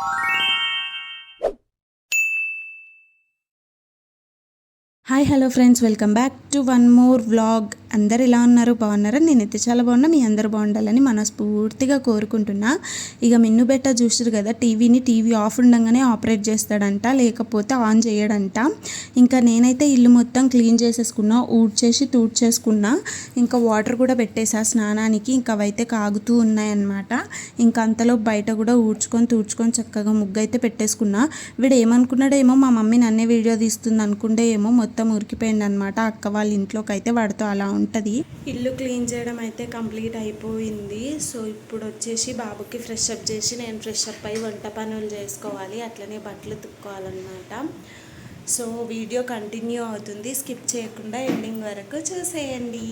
you hi hello friends. Welcome back to one more vlog. అందరు ఎలా ఉన్నారు? బాగున్నారా? నేనైతే చాలా బాగున్నా. మీ అందరు బాగుండాలని మనస్ఫూర్తిగా కోరుకుంటున్నా. ఇక మిన్ను బెట్ట చూసారు కదా టీవీని టీవీ ఆఫ్ ఉండగానే ఆపరేట్ చేస్తాడంట లేకపోతే ఆన్ చేయడంట. ఇంకా నేనైతే ఇల్లు మొత్తం క్లీన్ చేసేసుకున్నా ఊడ్చేసి తూడ్చేసుకున్నా. ఇంకా వాటర్ కూడా పెట్టేసా స్నానానికి. ఇంకా అవైతే కాగుతూ ఉన్నాయన్నమాట. ఇంకా అంతలో బయట కూడా ఊడ్చుకొని తూడ్చుకొని చక్కగా ముగ్గు అయితే పెట్టేసుకున్నా. వీడు ఏమనుకున్నాడేమో మా మమ్మీ నన్నే వీడియో తీస్తుంది అనుకుంటే ఏమో మొత్తం మొత్తం ఉరికిపోయింది అనమాట అక్క వాళ్ళ ఇంట్లోకి అయితే వాడితో అలా ఉంటుంది. ఇల్లు క్లీన్ చేయడం అయితే కంప్లీట్ అయిపోయింది. సో ఇప్పుడు వచ్చేసి బాబుకి ఫ్రెష్ అప్ చేసి నేను ఫ్రెష్ అప్ అయ్యి వంట పనులు చేసుకోవాలి. అట్లనే బట్టలు తుక్కోవాలన్నమాట. సో వీడియో కంటిన్యూ అవుతుంది. స్కిప్ చేయకుండా ఎండింగ్ వరకు చూసేయండి.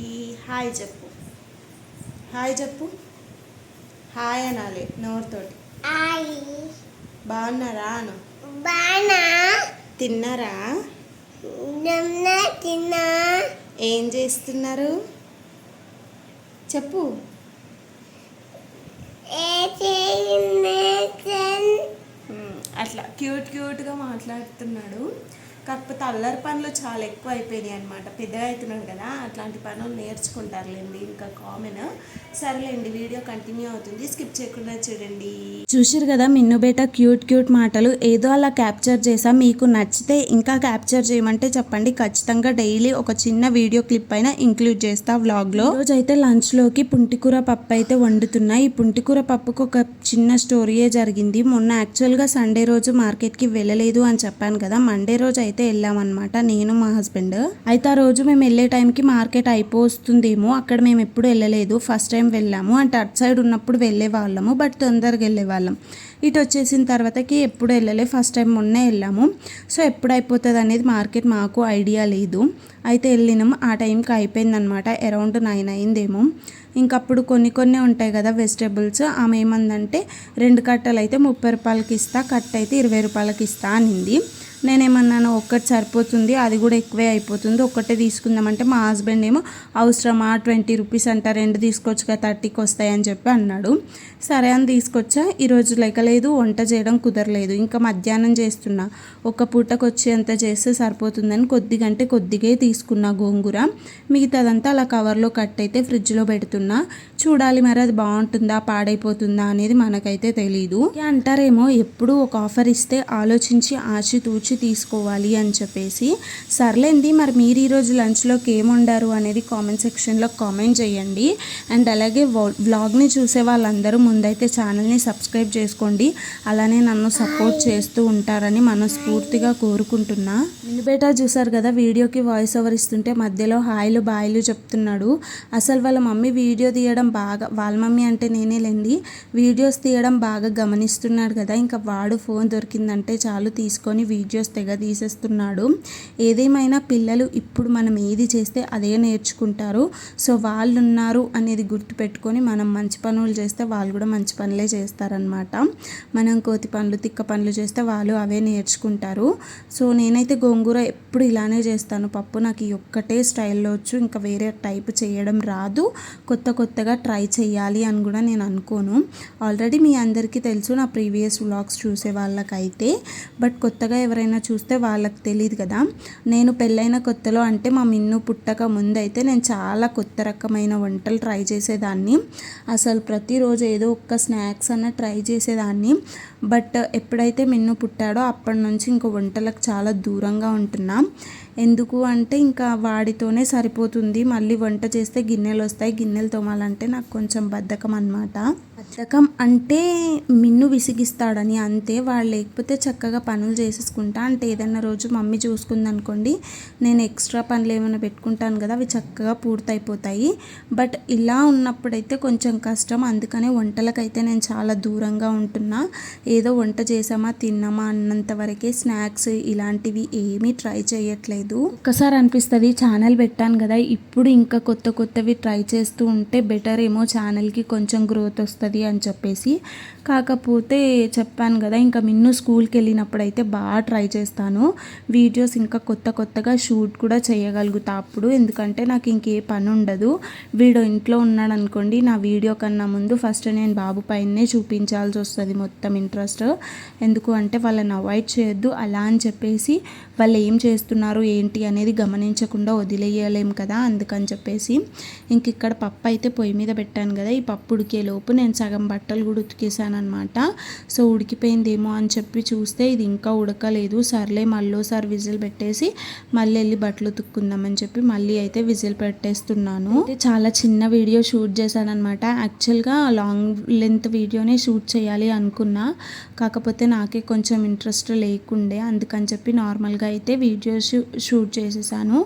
హాయ్ చెప్పు. హాయ్ చెప్పు. హాయ్ అనాలి నోరుతోటి. బాగున్నారా అను? తిన్నారా? ఏం చేస్తున్నారు? చెప్పు. అట్లా క్యూట్ క్యూట్గా మాట్లాడుతున్నాడు. కాకపోతే అల్లరి పనులు చాలా ఎక్కువ అయిపోయినాయి అనమాట పెద్దగా అవుతున్నాడు కదా అట్లాంటి పనులు నేర్చుకుంటారులేండి ఇంకా కామన్. సరేలేండి వీడియో కంటిన్యూ అవుతుంది. స్కిప్ చేయకుండా చూడండి. చూసిరు కదా మిన్ను బేట క్యూట్ క్యూట్ మాటలు. ఏదో అలా క్యాప్చర్ చేసా మీకు నచ్చితే ఇంకా క్యాప్చర్ చేయమంటే చెప్పండి. ఖచ్చితంగా డైలీ ఒక చిన్న వీడియో క్లిప్ అయినా ఇంక్లూడ్ చేస్తా వ్లాగ్లో. రోజు అయితే లంచ్లోకి పుంటికూర పప్పు అయితే వండుతున్నా. ఈ పుంటికూర పప్పుకు ఒక చిన్న స్టోరీయే జరిగింది. మొన్న యాక్చువల్గా సండే రోజు మార్కెట్కి వెళ్ళలేదు అని చెప్పాను కదా. మండే రోజు అయితే అయితే వెళ్ళామన్నమాట నేను మా హస్బెండ్. అయితే ఆ రోజు మేము వెళ్ళే టైంకి మార్కెట్ అయిపోతుందేమో అక్కడ మేము ఎప్పుడు వెళ్ళలేదు. ఫస్ట్ టైం వెళ్ళాము. అంటే అటు సైడ్ ఉన్నప్పుడు వెళ్ళే వాళ్ళము బట్ తొందరగా వెళ్ళే వాళ్ళం. ఇటు వచ్చేసిన తర్వాతకి ఎప్పుడు వెళ్ళలే ఫస్ట్ టైం మొన్నే వెళ్ళాము. సో ఎప్పుడు అయిపోతుంది అనేది మార్కెట్ మాకు ఐడియా లేదు. అయితే వెళ్ళినాము ఆ టైంకి అయిపోయిందనమాట అరౌండ్ నైన్ అయిందేమో. ఇంకప్పుడు కొన్ని కొన్ని ఉంటాయి కదా వెజిటేబుల్స్. ఆమె ఏమందంటే రెండు కట్టలు అయితే ముప్పై రూపాయలకి ఇస్తా కట్ట అయితే ఇరవై రూపాయలకి ఇస్తా అనింది. నేనేమన్నాను ఒక్కటి సరిపోతుంది అది కూడా ఎక్కువే అయిపోతుంది ఒక్కటే తీసుకుందామంటే మా హస్బెండ్ ఏమో అవసరమా ట్వంటీ రూపీస్ అంట రెండు తీసుకోవచ్చు కదా థర్టీకి వస్తాయని చెప్పి అన్నాడు. సరే అని తీసుకొచ్చా ఈరోజు లేక లేదు వంట చేయడం కుదరలేదు ఇంకా మధ్యాహ్నం చేస్తున్నా. ఒక పూటకు వచ్చేంత చేస్తే సరిపోతుందని కొద్దిగంటే కొద్దిగా తీసుకున్నా గోంగూర. మిగతాదంతా అలా కవర్లో కట్ అయితే ఫ్రిడ్జ్లో పెడుతున్నా. చూడాలి మరి అది బాగుంటుందా పాడైపోతుందా అనేది మనకైతే తెలీదు. అంటారేమో ఎప్పుడు ఒక ఆఫర్ ఇస్తే ఆలోచించి ఆచితూచి తీసుకోవాలి అని చెప్పేసి. సర్లేండి మరి మీరు ఈరోజు లంచ్లోకి ఏం అనేది కామెంట్ సెక్షన్లో కామెంట్ చేయండి. అండ్ అలాగే వ్లాగ్ని చూసే వాళ్ళందరూ ముందైతే ఛానల్ని సబ్స్క్రైబ్ చేసుకోండి. అలానే నన్ను సపోర్ట్ చేస్తూ ఉంటారని మనస్ఫూర్తిగా కోరుకుంటున్నా. మినిబేట చూసారు కదా వీడియోకి వాయిస్ ఓవర్ ఇస్తుంటే మధ్యలో హాయిలు బాయిలు చెప్తున్నాడు. అసలు వాళ్ళ మమ్మీ వీడియో తీయడం బాగా వాళ్ళ మమ్మీ అంటే నేనేలేండి. వీడియోస్ తీయడం బాగా గమనిస్తున్నాడు కదా ఇంకా వాడు ఫోన్ దొరికిందంటే చాలు తీసుకొని వీడియోస్ తెగ తీసేస్తున్నాడు. ఏదేమైనా పిల్లలు ఇప్పుడు మనం ఏది చేస్తే అదే నేర్చుకుంటారు. సో వాళ్ళు ఉన్నారు అనేది గుర్తుపెట్టుకొని మనం మంచి పనులు చేస్తే వాళ్ళు కూడా మంచి పనులే చేస్తారనమాట మనం కోతి పనులు తిక్క పనులు చేస్తే వాళ్ళు అవే నేర్చుకుంటారు. సో నేనైతే గోంగూర ఎప్పుడు ఇలానే చేస్తాను. పప్పు నాకు ఈ ఒక్కటే స్టైల్లో వచ్చు. ఇంకా వేరే టైప్ చేయడం రాదు. కొత్త కొత్తగా ట్రై చేయాలి అని కూడా నేను అనుకోను. ఆల్రెడీ మీ అందరికీ తెలుసు నా ప్రీవియస్ వ్లాగ్స్ చూసే వాళ్ళకైతే. బట్ కొత్తగా ఎవరైనా చూస్తే వాళ్ళకి తెలియదు కదా. నేను పెళ్ళైన కొత్తలో అంటే మా మిన్ను పుట్టక ముందు అయితే నేను చాలా కొత్త రకమైన వంటలు ట్రై చేసేదాన్ని. అసలు ప్రతిరోజు ఏదో ఒక్క స్నాక్స్ అన్న ట్రై చేసేదాన్ని. బట్ ఎప్పుడైతే మిన్ను పుట్టాడో అప్పటి నుంచి ఇంకో వంటలకు చాలా దూరంగా ఉంటున్నా. ఎందుకు అంటే ఇంకా వాడితోనే సరిపోతుంది. మళ్ళీ వంట చేస్తే గిన్నెలు వస్తాయి. గిన్నెలు తోమాలంటే నాకు కొంచెం బద్ధకం అనమాట బద్ధకం అంటే మిన్ను విసిగిస్తాడని అంతే వాళ్ళు లేకపోతే చక్కగా పనులు చేసేసుకుంటా. అంటే ఏదైనా రోజు మమ్మీ చూసుకుందనుకోండి నేను ఎక్స్ట్రా పనులు ఏమైనా పెట్టుకుంటాను కదా అవి చక్కగా పూర్తయిపోతాయి. బట్ ఇలా ఉన్నప్పుడైతే కొంచెం కష్టం. అందుకనే వంటలకైతే నేను చాలా దూరంగా ఉంటున్నా. ఏదో వంట చేసామా తిన్నామా అన్నంత వరకే స్నాక్స్ ఇలాంటివి ఏమీ ట్రై చేయట్లేదు. ఒక్కసారి అనిపిస్తుంది ఛానల్ పెట్టాను కదా ఇప్పుడు ఇంకా కొత్త కొత్తవి ట్రై చేస్తూ ఉంటే బెటర్ ఏమో ఛానల్కి కొంచెం గ్రోత్ వస్తుంది. అని చెప్పేసి కాకపోతే చెప్పాను కదా ఇంకా మిన్ను స్కూల్కి వెళ్ళినప్పుడు అయితే బాగా ట్రై చేస్తాను. వీడియోస్ ఇంకా కొత్త కొత్తగా షూట్ కూడా చేయగలుగుతా అప్పుడు. ఎందుకంటే నాకు ఇంకే పని ఉండదు. వీడు ఇంట్లో ఉన్నాడు అనుకోండి నా వీడియో కన్నా ముందు ఫస్ట్ నేను బాబు పైనే చూపించాల్సి వస్తుంది మొత్తం ఇంట్రెస్ట్. ఎందుకు అంటే వాళ్ళని అవాయిడ్ చేయొద్దు. అలా అని చెప్పేసి వాళ్ళు ఏం చేస్తున్నారు ఏంటి అనేది గమనించకుండా వదిలేయలేం కదా అందుకని చెప్పేసి. ఇంక ఇక్కడ పప్పు అయితే పొయ్యి మీద పెట్టాను కదా ఈ పప్పు ఉడికేలోపు నేను సగం బట్టలు కూడా ఉతికేసాను అనమాట. సో ఉడికిపోయిందేమో అని చెప్పి చూస్తే ఇది ఇంకా ఉడకలేదు. సర్లే మళ్ళీసారి విజిల్ పెట్టేసి మళ్ళీ వెళ్ళి బట్టలు ఉతుక్కుందామని చెప్పి మళ్ళీ అయితే విజిల్ పెట్టేస్తున్నాను. చాలా చిన్న వీడియో షూట్ చేశాను అనమాట యాక్చువల్గా లాంగ్ లెంత్ వీడియోనే షూట్ చేయాలి అనుకున్నా. కాకపోతే నాకే కొంచెం ఇంట్రెస్ట్ లేకుండే. అందుకని చెప్పి నార్మల్గా అయితే వీడియో షూట్ చేసేసాను.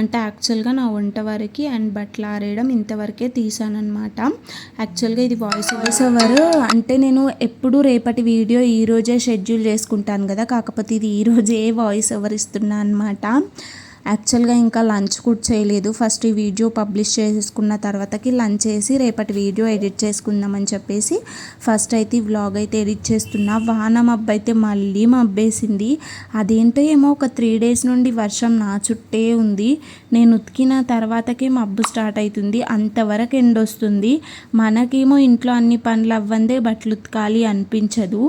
అంటే యాక్చువల్గా నా వంట వరకు అండ్ బట్టలు ఆరేయడం ఇంతవరకే తీసాను అనమాట యాక్చువల్గా ఇది వాయిస్ వాయిస్ ఓవర్. అంటే నేను నేను ఎప్పుడు రేపటి వీడియో ఈ రోజే షెడ్యూల్ చేసుకుంటాను కదా. కాకపోతే ఇది ఈ రోజే వాయిస్ ఓవర్ ఇస్తున్నా అనమాట యాక్చువల్గా ఇంకా లంచ్ కూడా చేయలేదు. ఫస్ట్ ఈ వీడియో పబ్లిష్ చేసుకున్న తర్వాతకి లంచ్ చేసి రేపటి వీడియో ఎడిట్ చేసుకుందామని చెప్పేసి ఫస్ట్ అయితే ఈ వ్లాగ్ అయితే ఎడిట్ చేస్తున్నా. వాన మబ్బు అయితే మళ్ళీ మబ్బేసింది. అదేంటో ఏమో ఒక త్రీ డేస్ నుండి వర్షం నా చుట్టే ఉంది. నేను ఉతికిన తర్వాతకే మబ్బు స్టార్ట్ అవుతుంది అంతవరకు ఎండ వస్తుంది. మనకేమో ఇంట్లో అన్ని పనులు అవ్వందే బట్టలు ఉతకాలి అనిపించదు.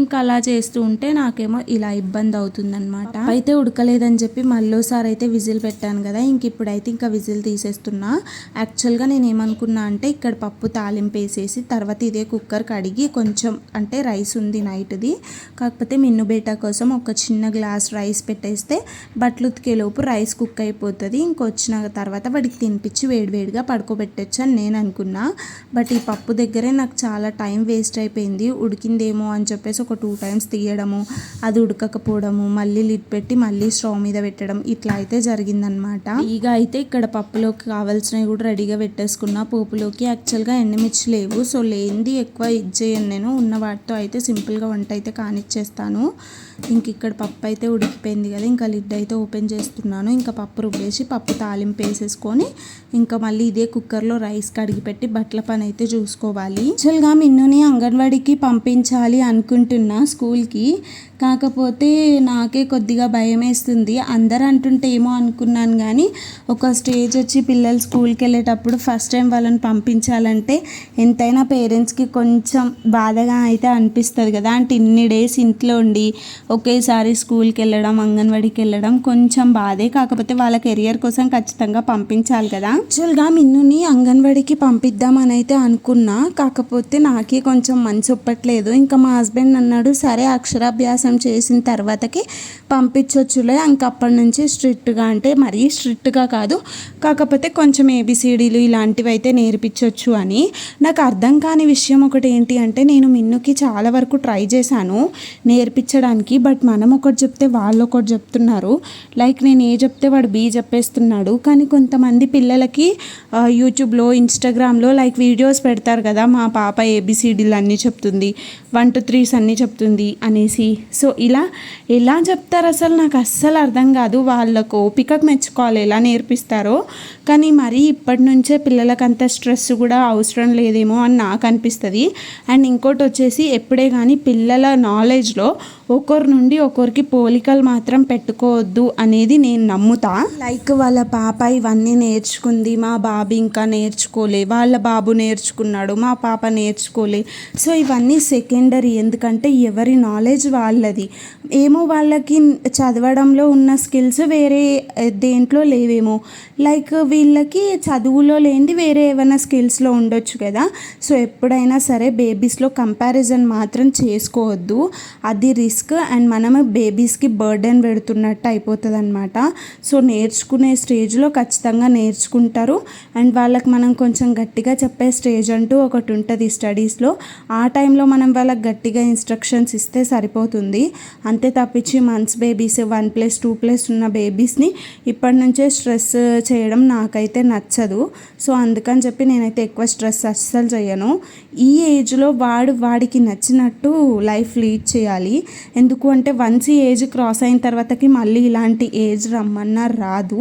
ఇంకా అలా చేస్తూ ఉంటే నాకేమో ఇలా ఇబ్బంది అవుతుంది అనమాట అయితే ఉడకలేదని చెప్పి మళ్ళీసారి అయితే విజిల్ పెట్టాను కదా ఇంక ఇప్పుడైతే ఇంకా విజిల్ తీసేస్తున్నా. యాక్చువల్గా నేను ఏమనుకున్నా అంటే ఇక్కడ పప్పు తాలింపు వేసేసి తర్వాత ఇదే కుక్కర్ కడిగి కొంచెం అంటే రైస్ ఉంది నైట్ది. కాకపోతే మిన్ను బేటా కోసం ఒక చిన్న గ్లాస్ రైస్ పెట్టేస్తే బట్టలు ఉతికేలోపు రైస్ కుక్ అయిపోతుంది. ఇంకొచ్చిన తర్వాత వాడికి తినిపించి వేడివేడిగా పడుకోబెట్టచ్చు అని నేను అనుకున్నా. బట్ ఈ పప్పు దగ్గరే నాకు చాలా టైం వేస్ట్ అయిపోయింది. ఉడికిందేమో అని చెప్పేసి ఒక టూ టైమ్స్ తీయడము అది ఉడకకపోవడము మళ్ళీ లిడ్ పెట్టి మళ్ళీ స్టవ్ మీద పెట్టడం ఇట్లా అయితే జరిగిందనమాట ఇక అయితే ఇక్కడ పప్పులోకి కావాల్సినవి కూడా రెడీగా పెట్టేసుకున్నా పోపులోకి యాక్చువల్గా ఎండమిర్చి లేవు. సో లేనిది ఎక్కువ ఇది చేయను నేను. ఉన్న వాటితో అయితే సింపుల్గా వంట అయితే కానిచ్చేస్తాను. ఇంక ఇక్కడ పప్పు అయితే ఉడికిపోయింది కదా ఇంకా లిడ్ అయితే ఓపెన్ చేస్తున్నాను. ఇంకా పప్పు రుబ్బేసి పప్పు తాలింపు వేసేసుకొని ఇంకా మళ్ళీ ఇదే కుక్కర్లో రైస్ కడిగి పెట్టి బట్టల పని అయితే చూసుకోవాలి. యాక్చువల్గా మిన్నుని అంగన్వాడికి పంపించాలి అనుకుంటున్నా స్కూల్కి. కాకపోతే నాకే కొద్దిగా భయం వేస్తుంది. అందరూ అంటుంటే ఏమో అనుకున్నాను కానీ ఒక స్టేజ్ వచ్చి పిల్లలు స్కూల్కి వెళ్ళేటప్పుడు ఫస్ట్ టైం వాళ్ళని పంపించాలంటే ఎంతైనా పేరెంట్స్కి కొంచెం బాధగా అయితే అనిపిస్తుంది కదా. అంటే ఇన్ని డేస్ ఇంట్లో ఉండి ఒకేసారి స్కూల్కి వెళ్ళడం అంగన్వాడికి వెళ్ళడం కొంచెం బాధే. కాకపోతే వాళ్ళ కెరియర్ కోసం ఖచ్చితంగా పంపించాలి కదా. యాక్చువల్గా మిన్నుని అంగన్వాడికి పంపిద్దామని అయితే అనుకున్నా. కాకపోతే నాకే కొంచెం మనసు ఒప్పట్లేదు. ఇంకా మా హస్బెండ్ అన్నాడు సరే అక్షరాభ్యాసం చేసిన తర్వాతకి పంపించవచ్చులే ఇంక అప్పటి నుంచి స్ట్రిక్ట్గా అంటే మరీ స్ట్రిక్ట్గా కాదు. కాకపోతే కొంచెం ఏబిసిడీలు ఇలాంటివి అయితే నేర్పించవచ్చు అని. నాకు అర్థం కాని విషయం ఒకటి ఏంటి అంటే నేను మిన్నుకి చాలా వరకు ట్రై చేశాను నేర్పించడానికి. బట్ మనం ఒకటి చెప్తే వాళ్ళు ఒకటి చెప్తున్నారు. లైక్ నేను ఏ చెప్తే వాడు బీ చెప్పేస్తున్నాడు. కానీ కొంతమంది పిల్లలకి యూట్యూబ్లో ఇన్స్టాగ్రామ్లో లైక్ వీడియోస్ పెడతారు కదా మా పాప ఏబిసిడీలు అన్నీ చెప్తుంది వన్ టూ త్రీస్ అన్నీ చెప్తుంది అనేసి. సో ఇలా ఎలా చెప్తారు అసలు నాకు అస్సలు అర్థం కాదు. వాళ్ళకు ఓపికకు మెచ్చుకోవాలి ఎలా నేర్పిస్తారో. కానీ మరీ ఇప్పటి నుంచే పిల్లలకు అంత స్ట్రెస్ కూడా అవసరం లేదేమో అని నాకు అనిపిస్తుంది. అండ్ ఇంకోటి వచ్చేసి ఎప్పుడే కానీ పిల్లల నాలెడ్జ్లో ఒకరి నుండి ఒకరికి పోలికలు మాత్రం పెట్టుకోవద్దు అనేది నేను నమ్ముతా. లైక్ వాళ్ళ పాప ఇవన్నీ నేర్చుకుంది మా బాబు ఇంకా నేర్చుకోలే వాళ్ళ బాబు నేర్చుకున్నాడు మా పాప నేర్చుకోలే. సో ఇవన్నీ సెకండరీ ఎందుకంటే ఎవరి నాలెడ్జ్ వాళ్ళది. ఏమో వాళ్ళకి చదవడంలో ఉన్న స్కిల్స్ వేరే దేంట్లో లేవేమో. లైక్ వీళ్ళకి చదువులో లేనిది వేరే ఏమైనా స్కిల్స్లో ఉండొచ్చు కదా. సో ఎప్పుడైనా సరే బేబీస్లో కంపారిజన్ మాత్రం చేసుకోవద్దు. అది రిస్క్ అండ్ మనము బేబీస్కి బర్డెన్ పెడుతున్నట్టు అయిపోతుంది అనమాట సో నేర్చుకునే స్టేజ్లో ఖచ్చితంగా నేర్చుకుంటారు. అండ్ వాళ్ళకి మనం కొంచెం గట్టిగా చెప్పే స్టేజ్ అంటూ ఒకటి ఉంటుంది స్టడీస్లో. ఆ టైంలో మనం వాళ్ళకి గట్టిగా ఇన్స్ట్రక్షన్స్ ఇస్తే సరిపోతుంది. అంతే తప్పించి months babies one plus two plus ఉన్న బేబీస్ని ఇప్పటి నుంచే స్ట్రెస్ చేయడం నాకైతే నచ్చదు. సో అందుకని చెప్పి నేనైతే ఎక్కువ స్ట్రెస్ అస్సలు చేయను. ఈ ఏజ్లో వాడు వాడికి నచ్చినట్టు లైఫ్ లీడ్ చేయాలి. ఎందుకు అంటే వన్స్ ఈ ఏజ్ క్రాస్ అయిన తర్వాతకి మళ్ళీ ఇలాంటి ఏజ్ రమ్మన్నా రాదు.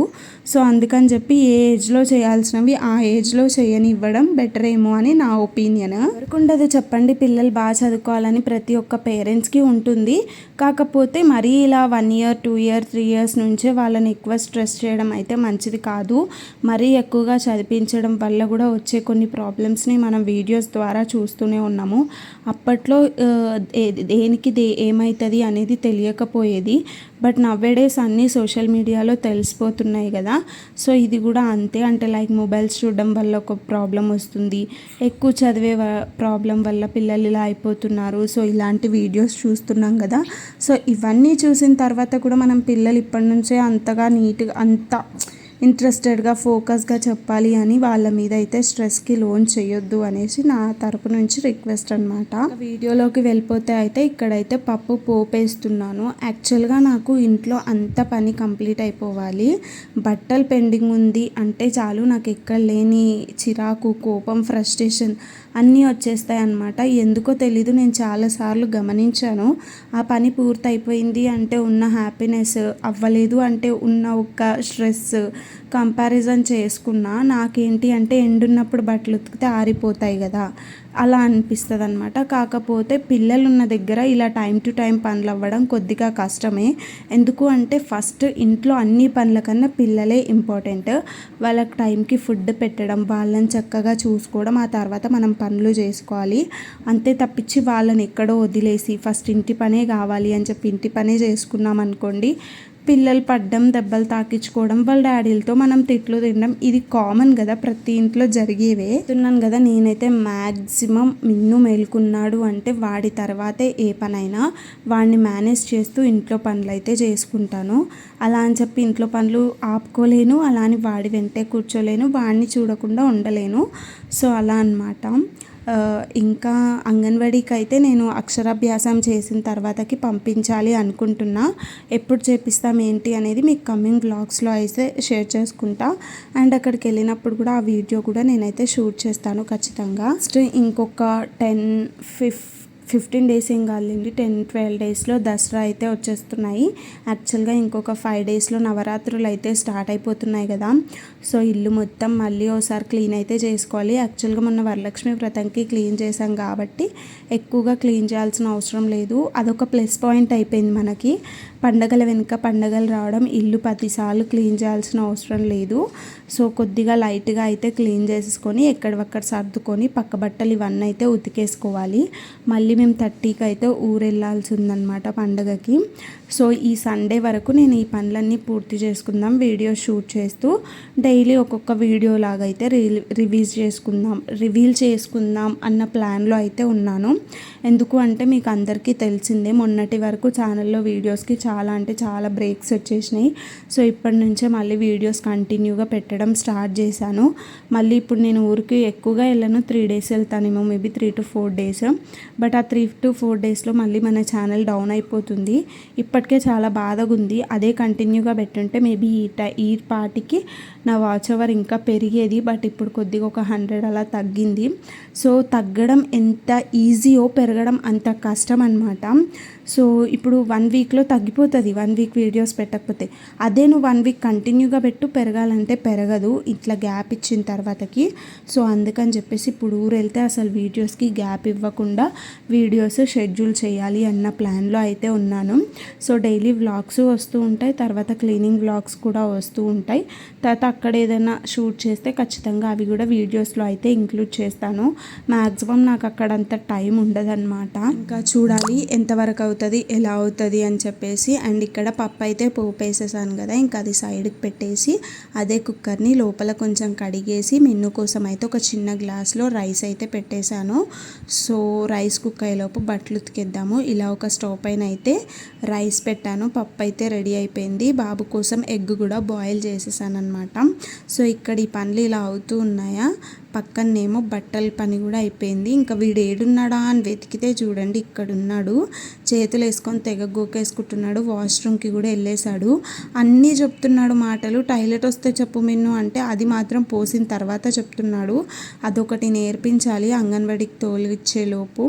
సో అందుకని చెప్పి ఏ ఏజ్లో చేయాల్సినవి ఆ ఏజ్లో చేయనివ్వడం బెటర్ ఏమో అని నా ఒపీనియన్ ఎవరికి చెప్పండి. పిల్లలు బాగా చదువుకోవాలని ప్రతి ఒక్క పేరెంట్స్కి ఉంటుంది. కాకపోతే మరీ ఇలా one year two year three years నుంచే వాళ్ళని ఎక్కువ స్ట్రెస్ చేయడం అయితే మంచిది కాదు. మరీ ఎక్కువగా చదివించడం వల్ల కూడా వచ్చే కొన్ని ప్రాబ్లమ్స్ని మనం వీడియోస్ ద్వారా చూస్తూనే ఉన్నాము. అప్పట్లో దేనికి దే ఏమవుతుంది అనేది తెలియకపోయేది. బట్ నవ్వేడేస్ అన్నీ సోషల్ మీడియాలో తెలిసిపోతున్నాయి కదా. సో ఇది కూడా అంతే. అంటే లైక్ మొబైల్స్ చూడడం వల్ల ఒక ప్రాబ్లం వస్తుంది. ఎక్కువ చదివే ప్రాబ్లం వల్ల పిల్లలు ఇలా అయిపోతున్నారు. సో ఇలాంటి వీడియోస్ చూస్తున్నాం కదా. సో ఇవన్నీ చూసిన తర్వాత కూడా మనం పిల్లలు ఇప్పటి నుంచే అంతగా నీట్గా అంత ఇంట్రెస్టెడ్గా ఫోకస్గా చెప్పాలి అని వాళ్ళ మీద అయితే స్ట్రెస్కి లోన్ చేయొద్దు అనేసి నా తరపు నుంచి రిక్వెస్ట్ అనమాట వీడియోలోకి వెళ్ళిపోతే అయితే ఇక్కడైతే పప్పు పోపేస్తున్నాను. యాక్చువల్గా నాకు ఇంట్లో అంత పని కంప్లీట్ అయిపోవాలి. బట్టలు పెండింగ్ ఉంది అంటే చాలు నాకు ఎక్కడ లేని చిరాకు కోపం ఫ్రస్ట్రేషన్ అన్నీ వచ్చేస్తాయి అన్నమాట. ఎందుకో తెలీదు నేను చాలాసార్లు గమనించాను. ఆ పని పూర్తయిపోయింది అంటే ఉన్న హ్యాపీనెస్ అవ్వలేదు అంటే ఉన్న ఒక స్ట్రెస్ కంపారిజన్ చేసుకున్నా నాకేంటి అంటే ఎండున్నప్పుడు బట్టలు ఉతికితే ఆరిపోతాయి కదా అలా అనిపిస్తుంది అనమాట కాకపోతే పిల్లలు ఉన్న దగ్గర ఇలా టైం టు టైం పనులు అవ్వడం కొద్దిగా కష్టమే. ఎందుకు అంటే ఫస్ట్ ఇంట్లో అన్ని పనుల కన్నా పిల్లలే ఇంపార్టెంట్ వాళ్ళకి టైంకి ఫుడ్ పెట్టడం వాళ్ళని చక్కగా చూసుకోవడం ఆ తర్వాత మనం పనులు చేసుకోవాలి. అంతే తప్పించి వాళ్ళని ఎక్కడో వదిలేసి ఫస్ట్ ఇంటి పనే కావాలి అని చెప్పి ఇంటి పనే చేసుకున్నాం అనుకోండి పిల్లలు పడ్డం దెబ్బలు తాకించుకోవడం వాళ్ళ డాడీలతో మనం తిట్లు తినడం ఇది కామన్ కదా ప్రతి ఇంట్లో జరిగేవే. తిన్నాను కదా నేనైతే మ్యాక్సిమం మిన్ను మేలుకున్నాడు అంటే వాడి తర్వాతే ఏ పనైనా వాడిని మేనేజ్ చేస్తూ ఇంట్లో పనులు అయితే చేసుకుంటాను. అలా అని చెప్పి ఇంట్లో పనులు ఆపుకోలేను అలా అని వాడి వెంటే కూర్చోలేను వాడిని చూడకుండా ఉండలేను. సో అలా అన్నమాట. ఇంకా అంగన్వాడీకి అయితే నేను అక్షరాభ్యాసం చేసిన తర్వాతకి పంపించాలి అనుకుంటున్నా. ఎప్పుడు చేపిస్తాం ఏంటి అనేది మీకు కమింగ్ బ్లాగ్స్లో అయితే షేర్ చేసుకుంటా. అండ్ అక్కడికి వెళ్ళినప్పుడు కూడా ఆ వీడియో కూడా నేనైతే షూట్ చేస్తాను ఖచ్చితంగా. నెక్స్ట్ ఇంకొక టెన్ ఫిఫ్ ఫిఫ్టీన్ డేస్ ఏం కాదులేండి టెన్ ట్వెల్వ్ డేస్లో దసరా అయితే వచ్చేస్తున్నాయి. యాక్చువల్గా ఇంకొక ఫైవ్ డేస్లో నవరాత్రులు అయితే స్టార్ట్ అయిపోతున్నాయి కదా. సో ఇల్లు మొత్తం మళ్ళీ ఒకసారి క్లీన్ అయితే చేసుకోవాలి. యాక్చువల్గా మొన్న వరలక్ష్మి వ్రతంకి క్లీన్ చేసాం కాబట్టి ఎక్కువగా క్లీన్ చేయాల్సిన అవసరం లేదు. అదొక ప్లస్ పాయింట్ అయిపోయింది మనకి. పండగల వెనుక పండగలు రావడం ఇల్లు పదిసార్లు క్లీన్ చేయాల్సిన అవసరం లేదు. సో కొద్దిగా లైట్గా అయితే క్లీన్ చేసేసుకొని ఎక్కడవక్కడ సర్దుకొని పక్క బట్టలు ఇవన్నీ అయితే ఉతికేసుకోవాలి. మళ్ళీ మేము థర్టీకి అయితే ఊరు వెళ్ళాల్సి ఉందన్నమాట పండగకి. సో ఈ సండే వరకు నేను ఈ పనులన్నీ పూర్తి చేసుకుందాం వీడియో షూట్ చేస్తూ. డైలీ ఒక్కొక్క వీడియో లాగా అయితే రివీజ్ చేసుకుందాం రివీల్ చేసుకుందాం అన్న ప్లాన్లో అయితే ఉన్నాను. ఎందుకు అంటే మీకు అందరికీ తెలిసిందే మొన్నటి వరకు ఛానల్లో వీడియోస్కి చాలా అంటే చాలా బ్రేక్స్ వచ్చేసినాయి. సో ఇప్పటి నుంచే మళ్ళీ వీడియోస్ కంటిన్యూగా పెట్టడం స్టార్ట్ చేశాను. మళ్ళీ ఇప్పుడు నేను ఊరికి ఎక్కువగా వెళ్ళను three days వెళ్తానేమో maybe three to four days but ఆ త్రీ టు ఫోర్ డేస్లో మళ్ళీ మన ఛానల్ డౌన్ అయిపోతుంది. ఇప్పటికే చాలా బాధగా ఉంది అదే కంటిన్యూగా పెట్టుంటే మేబీ ఈ టై ఈ పాటికి నా వాచ్ అవర్ ఇంకా పెరిగేది బట్ ఇప్పుడు కొద్దిగా ఒక హండ్రెడ్ అలా తగ్గింది. సో తగ్గడం ఎంత ఈజీయో పెరగడం అంత కష్టం అనమాట సో ఇప్పుడు వన్ వీక్లో తగ్గిపోతుంది వన్ వీక్ వీడియోస్ పెట్టకపోతే. అదే నువ్వు వన్ వీక్ కంటిన్యూగా పెట్టు పెరగాలంటే పెరగదు ఇట్లా గ్యాప్ ఇచ్చిన తర్వాతకి. సో అందుకని చెప్పేసి ఇప్పుడు ఊరు వెళ్తే అసలు వీడియోస్కి గ్యాప్ ఇవ్వకుండా వీడియోస్ షెడ్యూల్ చేయాలి అన్న ప్లాన్లో అయితే ఉన్నాను. సో డైలీ వ్లాగ్స్ వస్తూ ఉంటాయి తర్వాత క్లీనింగ్ వ్లాగ్స్ కూడా వస్తూ ఉంటాయి. తర్వాత అక్కడ ఏదైనా షూట్ చేస్తే ఖచ్చితంగా అవి కూడా వీడియోస్లో అయితే ఇంక్లూడ్ చేస్తాను. మ్యాక్సిమం నాకు అక్కడ అంత టైం ఉండదన్నమాట. ఇంకా చూడాలి ఎంతవరకు అవుతుంది ఎలా అవుతుంది అని చెప్పేసి అండ్ ఇక్కడ పప్పు అయితే పోపు వేసేసాను కదా ఇంకా అది సైడ్కి పెట్టేసి అదే కుక్కర్ని లోపల కొంచెం కడిగేసి మెన్ను కోసం అయితే ఒక చిన్న గ్లాస్లో రైస్ అయితే పెట్టేశాను. సో రైస్ కుక్ అయ్యేలోపు బట్టలు ఉతికేద్దాము. ఇలా ఒక స్టవ్ పైన అయితే రైస్ పెట్టాను. పప్పు అయితే రెడీ అయిపోయింది. బాబు కోసం ఎగ్ కూడా బాయిల్ చేసేసాను అనమాట సో ఇక్కడ ఈ పనులు ఇలా అవుతూ ఉన్నాయా? పక్కనేమో బట్టల పని కూడా అయిపోయింది. ఇంకా వీడు ఏడున్నాడా అని వెతికితే చూడండి ఇక్కడ ఉన్నాడు చేతులు వేసుకొని తెగ గోకేసుకుంటున్నాడు. వాష్రూమ్కి కూడా వెళ్ళేశాడు. అన్నీ చెప్తున్నాడు మాటలు. టైలెట్ వస్తే చెప్పు మిన్ను అంటే అది మాత్రం పోసిన తర్వాత చెప్తున్నాడు. అదొకటి నేర్పించాలి అంగన్వాడికి తోలిచ్చే లోపు.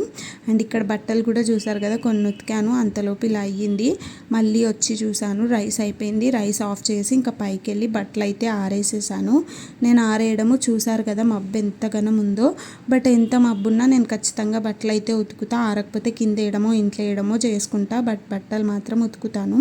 అండ్ ఇక్కడ బట్టలు కూడా చూసారు కదా కొన్ని ఉతికాను అంతలోపు ఇలా అయ్యింది. మళ్ళీ వచ్చి చూశాను రైస్ అయిపోయింది. రైస్ ఆఫ్ చేసి ఇంకా పైకి వెళ్ళి బట్టలు అయితే ఆరేసేసాను. నేను ఆరేయడము చూసారు కదా మబ్బు ఎంత ఘనం ఉందో బట్ ఎంత మబ్బున్నా నేను ఖచ్చితంగా బట్టలు అయితే ఉతుకుతా. ఆరకపోతే కింద వేయడమో ఇంట్లో వేయడమో చేసుకుంటా బట్ బట్టలు మాత్రం ఉతుకుతాను.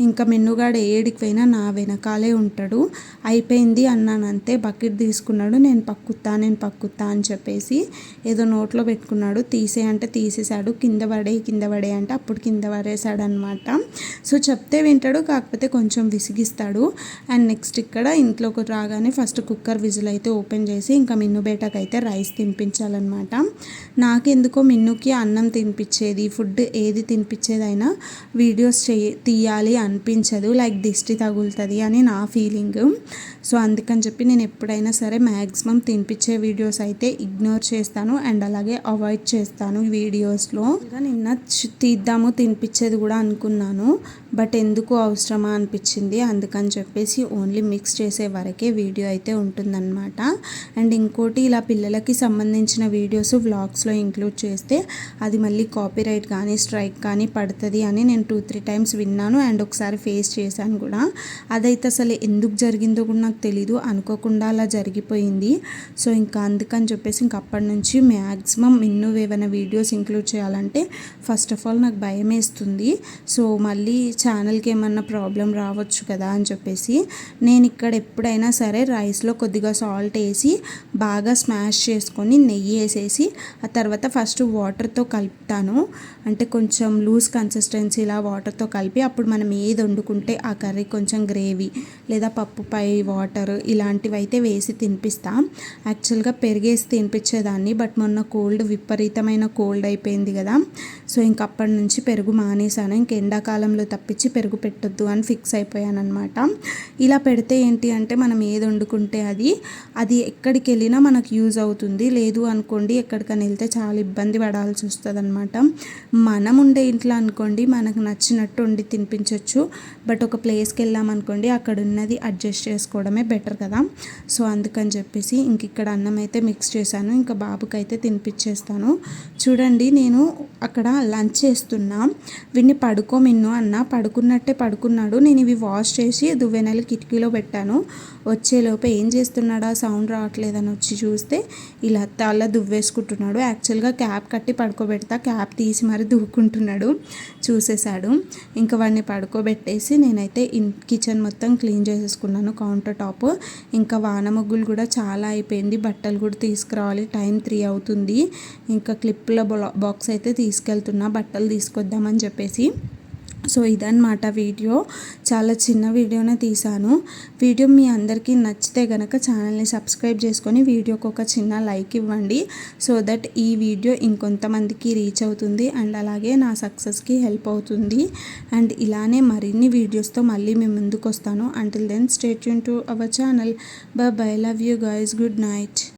ఇంకా మెన్నుగాడు ఏడికి పోయినా నా వెనకాలే ఉంటాడు. అయిపోయింది అన్నాను అంతే బకెట్ తీసుకున్నాడు నేను పక్కుతా నేను పక్కుతా అని చెప్పేసి ఏదో నోట్లో పెట్టుకున్నాడు. తీసే అంటే తీసేశాడు కింద పడే కింద పడే అంటే అప్పుడు కింద పడేశాడు అనమాట సో చెప్తే వింటాడు కాకపోతే కొంచెం విసిగిస్తాడు. అండ్ నెక్స్ట్ ఇక్కడ ఇంట్లోకి రాగానే ఫస్ట్ కుక్కర్ విజిల్ అయితే ఓపెన్ చేసి ఇంకా మిన్ను బేటకు అయితే రైస్ తినిపించాలన్నమాట. నాకెందుకో మిన్నుకి అన్నం తినిపించేది ఫుడ్ ఏది తినిపించేదైనా వీడియోస్ చేయ తీయాలి అనిపించదు. లైక్ దిష్టి తగులుతుంది అని నా ఫీలింగ్. సో అందుకని చెప్పి నేను ఎప్పుడైనా సరే మ్యాక్సిమం తినిపించే వీడియోస్ అయితే ఇగ్నోర్ చేస్తాను అండ్ అలాగే అవాయిడ్ చేస్తాను వీడియోస్లో. నిన్న తీద్దాము తినిపించేది కూడా అనుకున్నాను. బట్ ఎందుకు అవసరమా అనిపించింది. అందుకని చెప్పేసి ఓన్లీ మిక్స్ చేసే వరకే వీడియో అయితే ఉంటుందన్నమాట. అండ్ ఇంకోటి ఇలా పిల్లలకి సంబంధించిన వీడియోస్ వ్లాగ్స్లో ఇంక్లూడ్ చేస్తే అది మళ్ళీ కాపీరైట్ కానీ స్ట్రైక్ కానీ పడుతుంది అని నేను టూ త్రీ టైమ్స్ విన్నాను. అండ్ ఒకసారి ఫేస్ చేశాను కూడా. అదైతే అసలు ఎందుకు జరిగిందో కూడా నాకు తెలీదు. అనుకోకుండా అలా జరిగిపోయింది. సో ఇంకా అందుకని చెప్పేసి ఇంక అప్పటి నుంచి మ్యాక్సిమం మిన్ను ఏమైనా వీడియోస్ ఇంక్లూడ్ చేయాలంటే ఫస్ట్ ఆఫ్ ఆల్ నాకు భయం వేస్తుంది సో మళ్ళీ ఛానల్కి ఏమన్నా ప్రాబ్లం రావచ్చు కదా అని చెప్పేసి నేను ఇక్కడ ఎప్పుడైనా సరే రైస్లో కొద్దిగా సాల్ట్ వేసి బాగా స్మాష్ చేసుకొని నెయ్యి వేసేసి ఆ తర్వాత ఫస్ట్ వాటర్తో కలుపుతాను. అంటే కొంచెం లూజ్ కన్సిస్టెన్సీలా వాటర్తో కలిపి అప్పుడు మనం ఏది వండుకుంటే ఆ కర్రీ కొంచెం గ్రేవీ లేదా పప్పుపై వాటర్ ఇలాంటివి అయితే వేసి తినిపిస్తాం. యాక్చువల్గా పెరిగేసి తినిపించేదాన్ని బట్ మొన్న కోల్డ్ విపరీతమైన కోల్డ్ అయిపోయింది కదా. సో ఇంక అప్పటి నుంచి పెరుగు మానేశాను. ఇంక ఎండాకాలంలో తప్పించి పెరుగు పెట్టొద్దు అని ఫిక్స్ అయిపోయానమాట ఇలా పెడితే ఏంటి అంటే మనం ఏది వండుకుంటే అది అది ఎక్కడికి వెళ్ళినా మనకు యూజ్ అవుతుంది. లేదు అనుకోండి ఎక్కడికైనా వెళ్తే చాలా ఇబ్బంది పడాల్సి వస్తుంది అనమాట మనం ఉండే ఇంట్లో అనుకోండి మనకు నచ్చినట్టు వండి తినిపించవచ్చు బట్ ఒక ప్లేస్కి వెళ్ళామనుకోండి అక్కడ ఉన్నది అడ్జస్ట్ చేసుకోవడమే బెటర్ కదా. సో అందుకని చెప్పేసి ఇంక ఇక్కడ అన్నం అయితే మిక్స్ చేశాను. ఇంకా బాబుకి అయితే తినిపించేస్తాను. చూడండి నేను అక్కడ లంచ్ చేస్తున్నా. వీడిని పడుకో మిన్ను అన్న పడుకున్నట్టే పడుకున్నాడు. నేను ఇవి వాష్ చేసి దువ్వెనలు కిటికీలో పెట్టాను. వచ్చేలోపు ఏం చేస్తున్నాడా? సౌండ్ రావట్లేదని వచ్చి చూస్తే ఇలా తల దువ్వేసుకుంటున్నాడు. యాక్చువల్గా క్యాప్ కట్టి పడుకోబెడతా క్యాప్ తీసి మరి దువ్వుకుంటున్నాడు. చూసేశాడు. ఇంకా వాడిని పడుకోబెట్టేసి నేనైతే ఇన్ కిచెన్ మొత్తం క్లీన్ చేసేసుకున్నాను. Counter top. ఇంకా వాన ముగ్గులు కూడా చాలా అయిపోయింది. బట్టలు కూడా తీసుకురావాలి. టైం త్రీ అవుతుంది. ఇంకా క్లిప్ల బాక్స్ అయితే తీసుకెళ్తున్నా. బట్టలు తీసుకొద్దామని చెప్పేసి సో ఇదన్నమాట వీడియో. చాలా చిన్న వీడియోనే తీశాను. వీడియో మీ అందరికీ నచ్చితే కనుక ఛానల్ని సబ్స్క్రైబ్ చేసుకొని వీడియోకి ఒక చిన్న లైక్ ఇవ్వండి. సో దట్ ఈ వీడియో ఇంకొంతమందికి రీచ్ అవుతుంది అండ్ అలాగే నా సక్సెస్కి హెల్ప్ అవుతుంది. అండ్ ఇలానే మరిన్ని వీడియోస్తో మళ్ళీ మేము ముందుకు వస్తాను until then stay Yoon to our channel bye bye love you guys good night